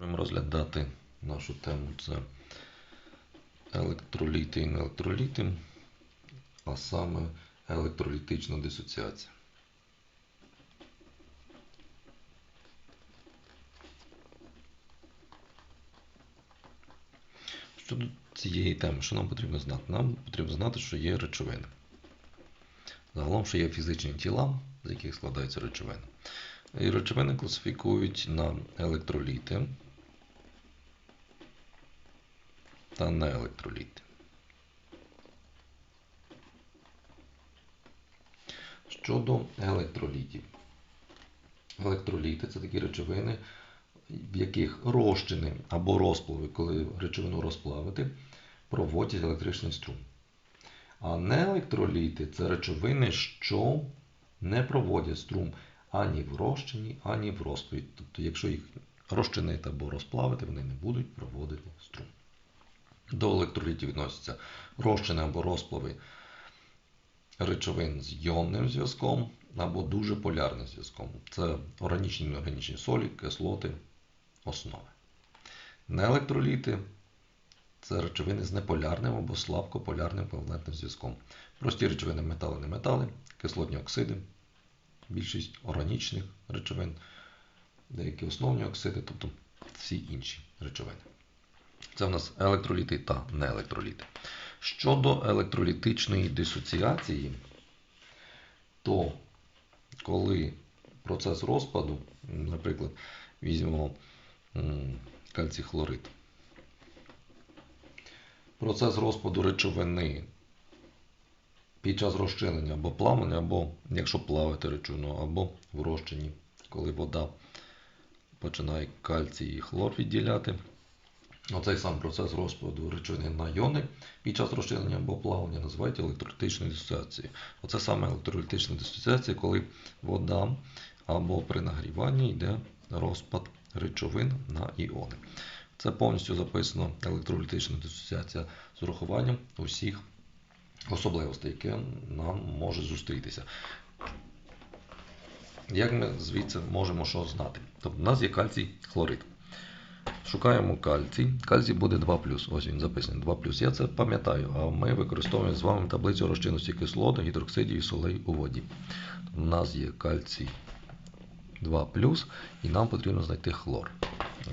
Будемо розглядати нашу тему це електроліти і неелектроліти, а саме електролітична дисоціація. Щодо цієї теми, що нам потрібно знати? Нам потрібно знати, що є речовини. Загалом, що є фізичні тіла, з яких складаються речовини. І речовини класифікують на електроліти та неелектроліти. Щодо електролітів. Електроліти це такі речовини, в яких розчини або розплави, коли речовину розплавити, проводять електричний струм. А неелектроліти це речовини, що не проводять струм ані в розчині, ані в розплаві. Тобто, якщо їх розчинити або розплавити, вони не будуть проводити струм. До електролітів відносяться розчини або розплави речовин з йонним зв'язком або дуже полярним зв'язком. Це органічні і неорганічні солі, кислоти, основи. Неелектроліти це речовини з неполярним або слабкополярним валентним зв'язком. Прості речовини метали, неметали, кислотні оксиди, більшість органічних речовин, деякі основні оксиди, тобто всі інші речовини. Це в нас електроліти та неелектроліти. Щодо електролітичної дисоціації, то коли процес розпаду, наприклад, візьмемо кальцій хлорид, процес розпаду речовини під час розчинення або плавлення, або якщо плавати речовину, або в розчині, коли вода починає кальцій і хлор відділяти. Оцей сам процес розпаду речовини на йони під час розчинення або плавання називають електролітичною дисоціацією. Оце саме електролітична дисоціація, коли вода або при нагріванні йде розпад речовин на іони. Це повністю записано електролітична дисоціація з урахуванням усіх особливостей, які нам можуть зустрітися. Як ми звідси можемо що знати? Тобто, у нас є кальцій хлорид. Шукаємо кальцій. Кальцій буде 2 Ось він записаний 2 Я це пам'ятаю, а ми використовуємо з вами таблицю розчинності кислот, гідроксидів і солей у воді. У нас є кальцій 2 і нам потрібно знайти хлор.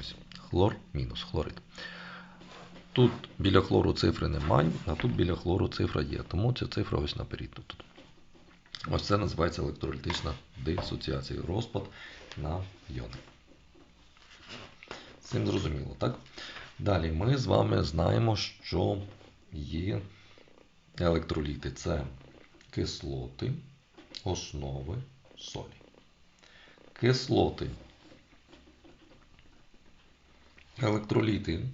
Ось, Хлор мінус хлорид. Тут біля хлору цифри немає, а тут біля хлору цифра є. Тому ця цифра ось наперед. Тут. Ось це називається електролітична дисоціація. Розпад на йони. Цим зрозуміло, так? Далі ми з вами знаємо, що є електроліти. Це кислоти, основи, солі. Кислоти. Електроліти,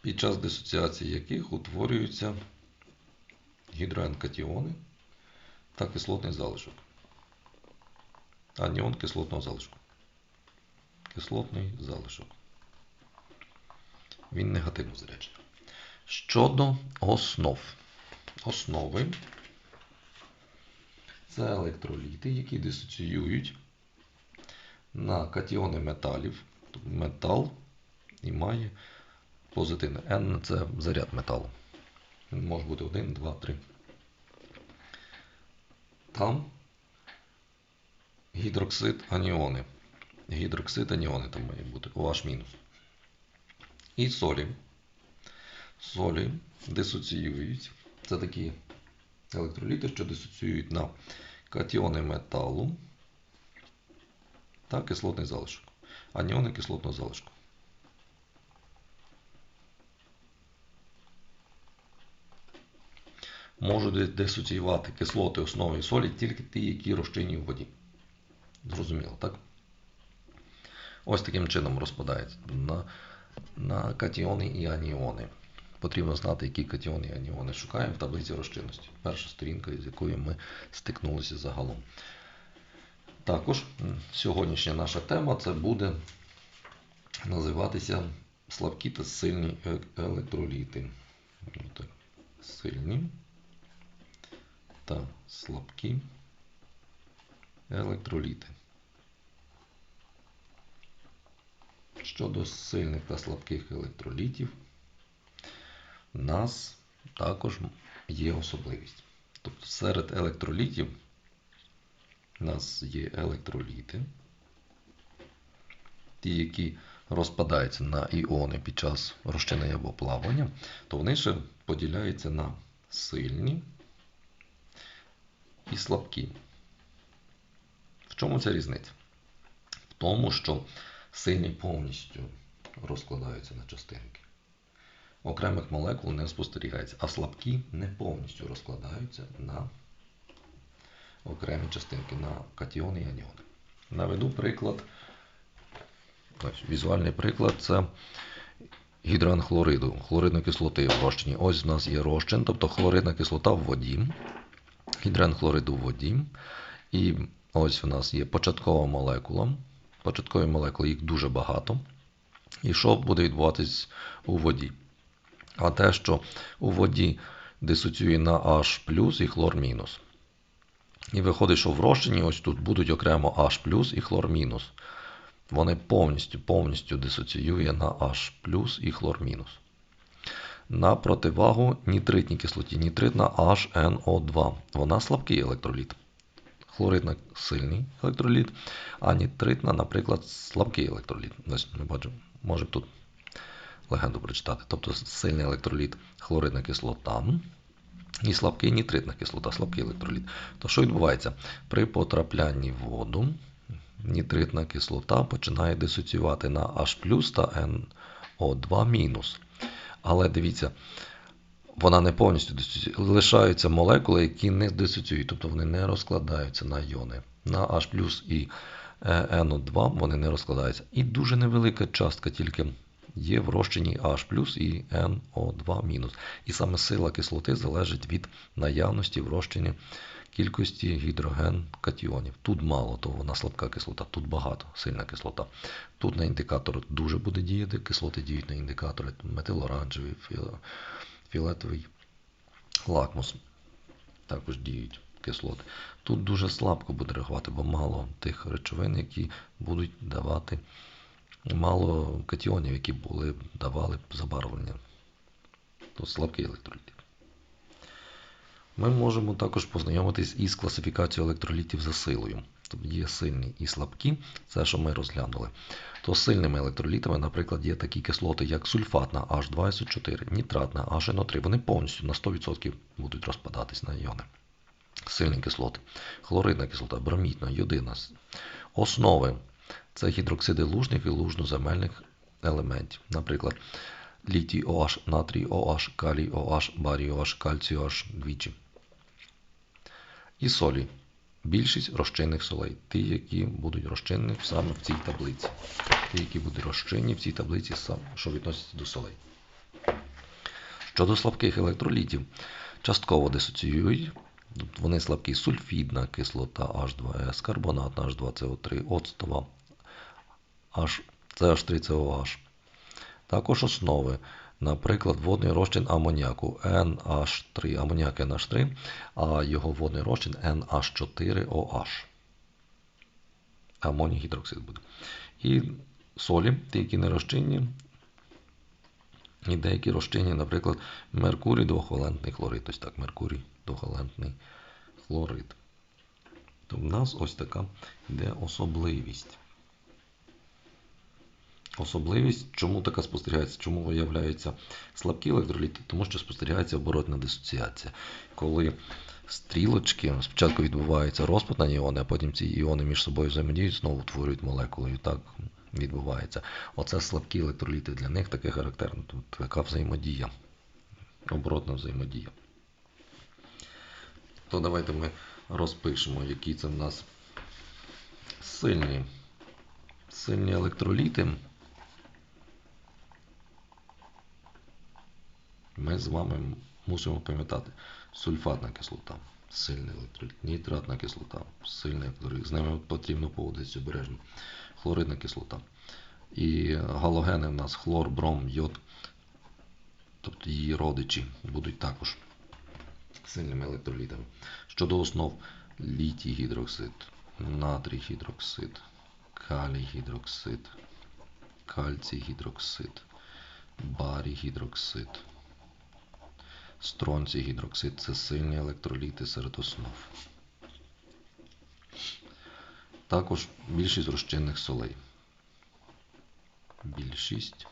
під час дисоціації яких утворюються гідроенкатіони та кислотний залишок. Аніон кислотного залишку кислотний залишок. Він негативно заряджений. Щодо основ. Основи це електроліти, які дисоціюють на катіони металів. Тобто метал і має позитивне. N це заряд металу. Він може бути 1, 2, 3. Там гідроксид аніони гідроксид аніони там має бути OH. І солі. Солі дисоціюють. Це такі електроліти, що дисоціюють на катіони металу та кислотний залишок. Аніони кислотного залишку. Можуть дисоціювати кислоти основи солі тільки ті, які розчинні в воді. Зрозуміло, так? Ось таким чином розпадається на на катіони і аніони. Потрібно знати, які катіони і аніони шукаємо в таблиці розчинності. Перша сторінка, з якою ми стикнулися загалом. Також сьогоднішня наша тема це буде називатися слабкі та сильні е, електроліти. Сильні та слабкі електроліти. Щодо сильних та слабких електролітів, у нас також є особливість. Тобто серед електролітів у нас є електроліти, ті, які розпадаються на іони під час розчинення або плавання, то вони ще поділяються на сильні і слабкі. В чому ця різниця? В тому, що сильні повністю розкладаються на частинки. Окремих молекул не спостерігається, а слабкі не повністю розкладаються на окремі частинки, на катіони і аніони. Наведу приклад. Ось, візуальний приклад це гідран хлориду, хлоридної кислоти в розчині. Ось у нас є розчин, тобто хлоридна кислота в воді, гідран в воді. І ось у нас є початкова молекула. Початкові молекули їх дуже багато. І що буде відбуватись у воді? А те, що у воді дисоціює на H і хлор мінус. І виходить, що в розчині ось тут будуть окремо H і хлор мінус. Вони повністю повністю дисоціює на H і хлор мінус. На противагу нітритній кислоті. Нітритна HNO2. Вона слабкий електроліт. Хлоридна сильний електроліт, а нітритна, наприклад, слабкий електроліт. Ось ми бачимо, можемо тут легенду прочитати. Тобто сильний електроліт хлоридна кислота і слабкий нітритна кислота, слабкий електроліт. То що відбувається? При потраплянні в воду нітритна кислота починає дисоціювати на H та NO2-. Але дивіться, вона не повністю дисоціює. Лишаються молекули, які не дисоціюють, тобто вони не розкладаються на іони. На H і NO2 вони не розкладаються. І дуже невелика частка тільки є в розчині H і NO2-. І саме сила кислоти залежить від наявності в розчині кількості гідроген катіонів. Тут мало, то вона слабка кислота, тут багато, сильна кислота. Тут на індикатор дуже буде діяти, кислоти діють на індикатори метилоранжевий, фіолетовий лакмус. Також діють кислоти. Тут дуже слабко буде реагувати, бо мало тих речовин, які будуть давати мало катіонів, які були, давали забарвлення. Тут слабкий електроліт. Ми можемо також познайомитись із класифікацією електролітів за силою. Є сильні і слабкі, це що ми розглянули. То сильними електролітами, наприклад, є такі кислоти, як сульфатна H2SO4, нітратна HNO3. Вони повністю на 100% будуть розпадатись на іони. Сильні кислоти. Хлоридна кислота, бромідна, йодина. Основи це гідроксиди лужних і лужноземельних елементів. Наприклад, літій OH, натрій OH, калій OH, барій OH, кальцій OH двічі. І солі. Більшість розчинних солей. Ті, які будуть розчинні саме в цій таблиці. Ті, які будуть розчинні в цій таблиці, що відносяться до солей. Щодо слабких електролітів, частково дисоціюють. Вони слабкі сульфідна кислота H2S, карбонатна H2CO3, оцтова CH3COH. Також основи. Наприклад, водний розчин амоніаку NH3, амоніак NH3, а його водний розчин NH4OH. Амоній гідроксид буде. І солі, ті, які не розчинні, і деякі розчинні, наприклад, меркурій двохвалентний хлорид. Ось так, меркурій двохвалентний хлорид. То в нас ось така йде особливість. Особливість, чому така спостерігається, чому виявляються слабкі електроліти, тому що спостерігається оборотна дисоціація. Коли стрілочки спочатку відбувається розпад на іони, а потім ці іони між собою взаємодіють, знову утворюють молекули. І так відбувається. Оце слабкі електроліти для них таке характерно. Тут така взаємодія, оборотна взаємодія. То давайте ми розпишемо, які це в нас сильні, сильні електроліти. Ми з вами мусимо пам'ятати сульфатна кислота, сильний електроліт, нітратна кислота, сильний електроліт. З ними потрібно поводитися обережно. Хлоридна кислота. І галогени в нас хлор, бром, йод, тобто її родичі будуть також сильними електролітами. Щодо основ літій гідроксид, натрій гідроксид, калій гідроксид, кальцій гідроксид, барій гідроксид, стронцій гідроксид це сильні електроліти серед основ. Також більшість розчинних солей. Більшість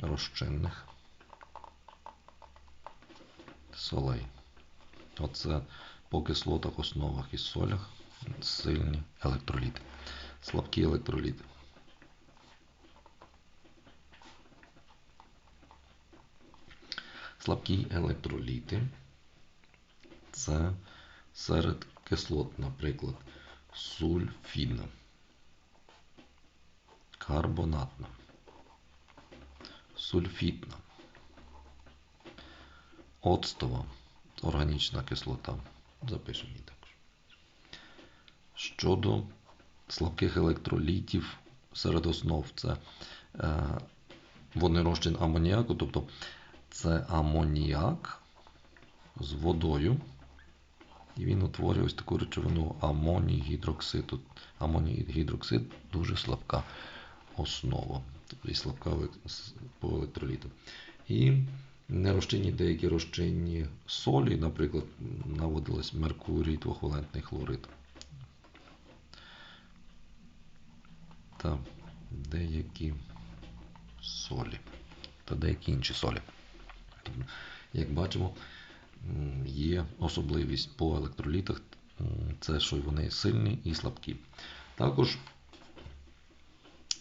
розчинних солей. Оце по кислотах, основах і солях сильні електроліти. Слабкі електроліти. Слабкі електроліти. Це серед кислот, наприклад, сульфідна, карбонатна, сульфітна, оцтова, органічна кислота. Запишемо її також. Щодо слабких електролітів серед основ, це е, водний розчин амоніаку, тобто це амоніак з водою. І він утворює ось таку речовину амоній-гідроксид. Тут Амоній-гідроксид дуже слабка основа, і слабка по електроліту. І нерозчинні деякі розчинні солі, наприклад, наводились меркурій, двохвалентний хлорид. Та деякі солі. Та деякі інші солі. Як бачимо, є особливість по електролітах, це що вони сильні і слабкі. Також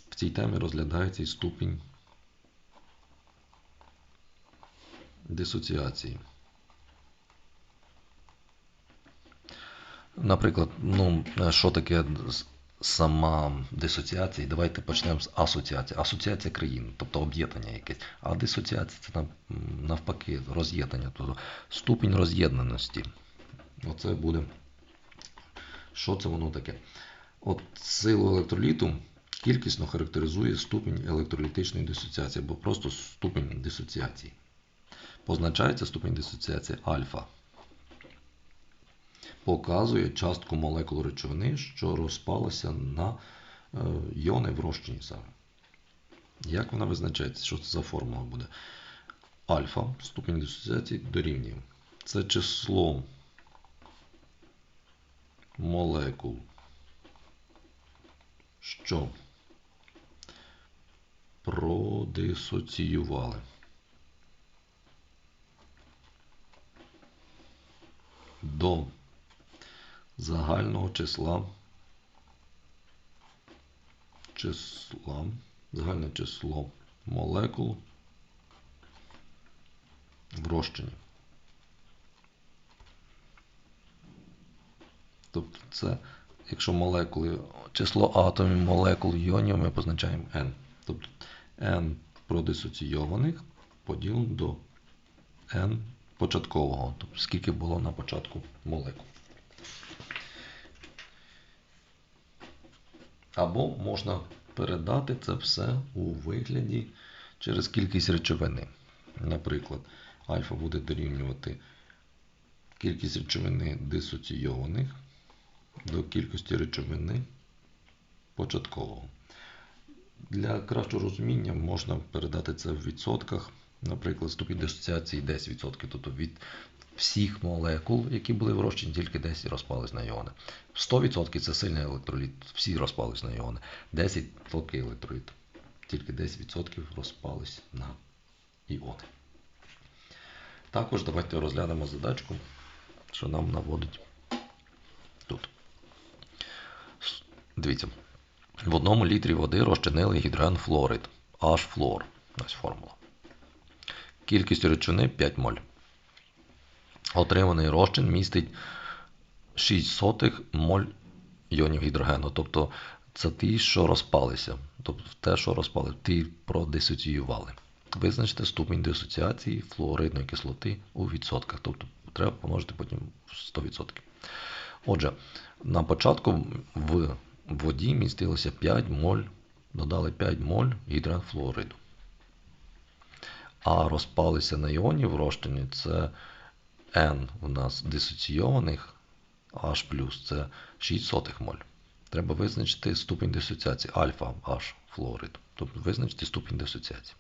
в цій темі розглядається і ступінь дисоціації. Наприклад, ну, що таке сама дисоціація? Давайте почнемо з асоціації. Асоціація країн, тобто об'єднання якесь. А дисоціація це навпаки роз'єднання, тобто ступінь роз'єднаності. Оце буде. Що це воно таке? От силу електроліту кількісно характеризує ступінь електролітичної дисоціації, або просто ступінь дисоціації. Позначається ступінь дисоціації альфа. Показує частку молекул речовини, що розпалася на йони в розчині саме. Як вона визначається? Що це за формула буде? Альфа, ступінь дисоціації дорівнює. Це число молекул, що продисоціювали. До загального числа числа, загальне число молекул в розчині. Тобто це, якщо молекули, число атомів молекул іонів ми позначаємо n. Тобто n продисоційованих поділено до n початкового, тобто скільки було на початку молекул. Або можна передати це все у вигляді через кількість речовини. Наприклад, альфа буде дорівнювати кількість речовини дисоційованих до кількості речовини початкового. Для кращого розуміння можна передати це в відсотках. Наприклад, ступінь дисоціації 10%, тобто від всіх молекул, які були в розчині, тільки 10 розпались на іони. 100% це сильний електроліт, всі розпались на іони. 10% електроліт, тільки 10% розпались на іони. Також давайте розглянемо задачку, що нам наводить тут. Дивіться, в одному літрі води розчинили гідроген флорид, H-флор. Ось формула. Кількість речовини 5 моль. Отриманий розчин містить 6 сотих моль іонів гідрогену. Тобто це ті, що розпалися. Тобто те, що розпали, ті продисоціювали. Визначте ступінь дисоціації флуоридної кислоти у відсотках. Тобто треба помножити потім 100%. Отже, на початку в воді містилося 5 моль, додали 5 моль гідрогенфлуориду. А розпалися на іоні в розчині це N у нас дисоційованих H це 6 сотих моль. треба визначити ступінь дисоціації альфа H флорид. Тобто визначити ступінь дисоціації.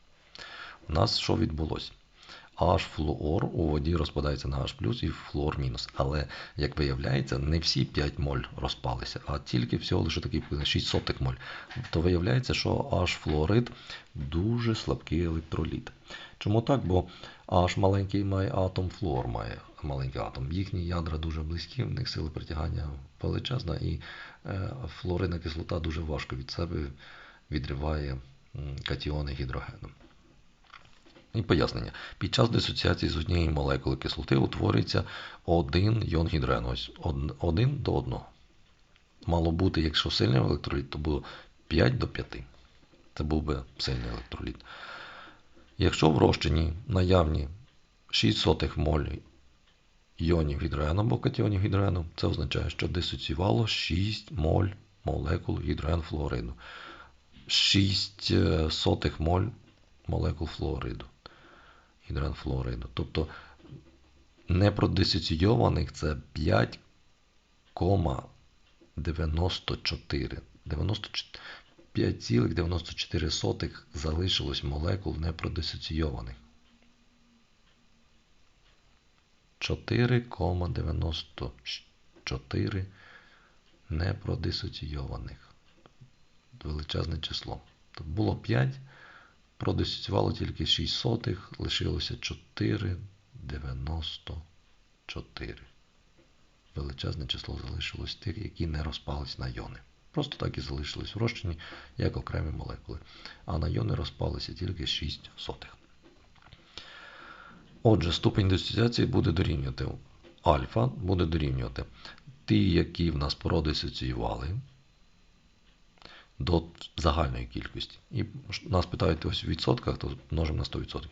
У нас що відбулося? H флуор у воді розпадається на H і флуор мінус. Але, як виявляється, не всі 5 моль розпалися, а тільки всього лише такий 6 сотих моль. То виявляється, що H флуорид дуже слабкий електроліт. Чому так? Бо H маленький має атом, флуор має маленький атом. Їхні ядра дуже близькі, в них сила притягання величезна, і е, флуоридна кислота дуже важко від себе відриває катіони гідрогену. І пояснення. Під час дисоціації з однієї молекули кислоти утворюється один йон гідроgeну. Ось один до одного. Мало бути, якщо сильний електроліт, то було 5 до 5. Це був би сильний електроліт. Якщо в розчині наявні 6 сотих моль іонів гідрогену або катіонів гідрогену, це означає, що дисоціювало 6 моль молекул гідрогенфлуориду. 6 е, сотих моль молекул флуориду, гідрогенфлуориду. Тобто непродисоційованих це 5,94. 5,94 залишилось молекул непродисоційованих. 4,94 непродисоційованих. Величезне число. Тобто було 5, продисоціювало тільки 6 сотих, лишилося 4,94. Величезне число залишилось тих, які не розпались на йони. Просто так і залишились в розчині, як окремі молекули. А на йони розпалися тільки 6 сотих. Отже, ступень дисоціації буде дорівнювати альфа, буде дорівнювати ті, які в нас продисоціювали до загальної кількості. І нас питають ось в відсотках, то множимо на 100%.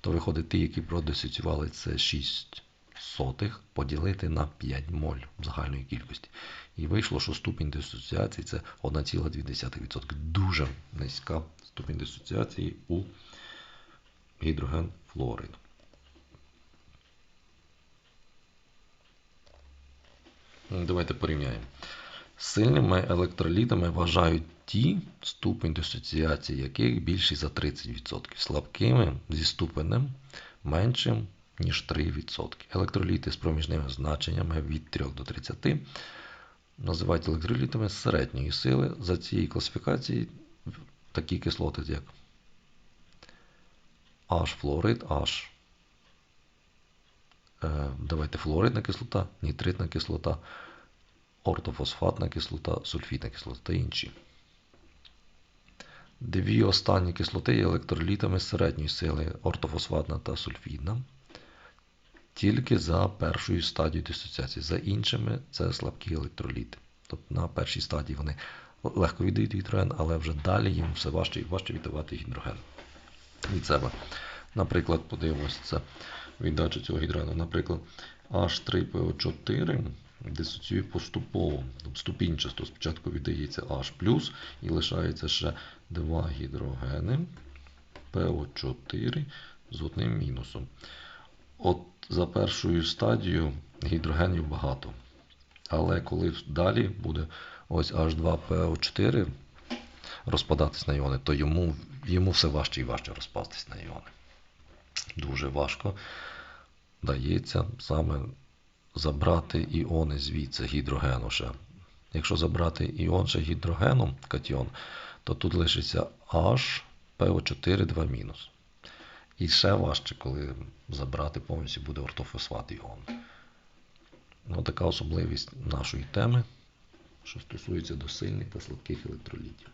То виходить, ті, які продисоціювали, це 6 сотих поділити на 5 моль загальної кількості. І вийшло, що ступінь дисоціації це 1,2%. Дуже низька ступінь дисоціації у гідроген флуориду. Давайте порівняємо. Сильними електролітами вважають ті, ступень дисоціації яких більший за 30%. Слабкими зі ступенем меншим, ніж 3%. Електроліти з проміжними значеннями від 3 до 30 називають електролітами середньої сили. За цією класифікацією такі кислоти, як H-флуорид, H. Е, Давайте флуоридна кислота, нітритна кислота, ортофосфатна кислота, сульфітна кислота та інші. Дві останні кислоти є електролітами середньої сили ортофосфатна та сульфідна. Тільки за першою стадією дисоціації. За іншими це слабкі електроліти. Тобто на першій стадії вони легко віддають гідроген, але вже далі їм все важче і важче віддавати гідроген від себе. Наприклад, подивимося це віддача цього гідрогену. Наприклад, H3PO4 дисоціює поступово, тобто ступінчасто. Спочатку віддається H і лишається ще два гідрогени PO4 з одним мінусом. От за першою стадією гідрогенів багато. Але коли далі буде ось H2PO4 розпадатись на іони, то йому, йому все важче і важче розпастись на іони. Дуже важко дається саме забрати іони звідси гідрогену ще. Якщо забрати іон ще гідрогеном катіон, то тут лишиться H PO4 2. І ще важче, коли забрати повністю буде ортофосфат іон. Ну, така особливість нашої теми, що стосується до сильних та слабких електролітів.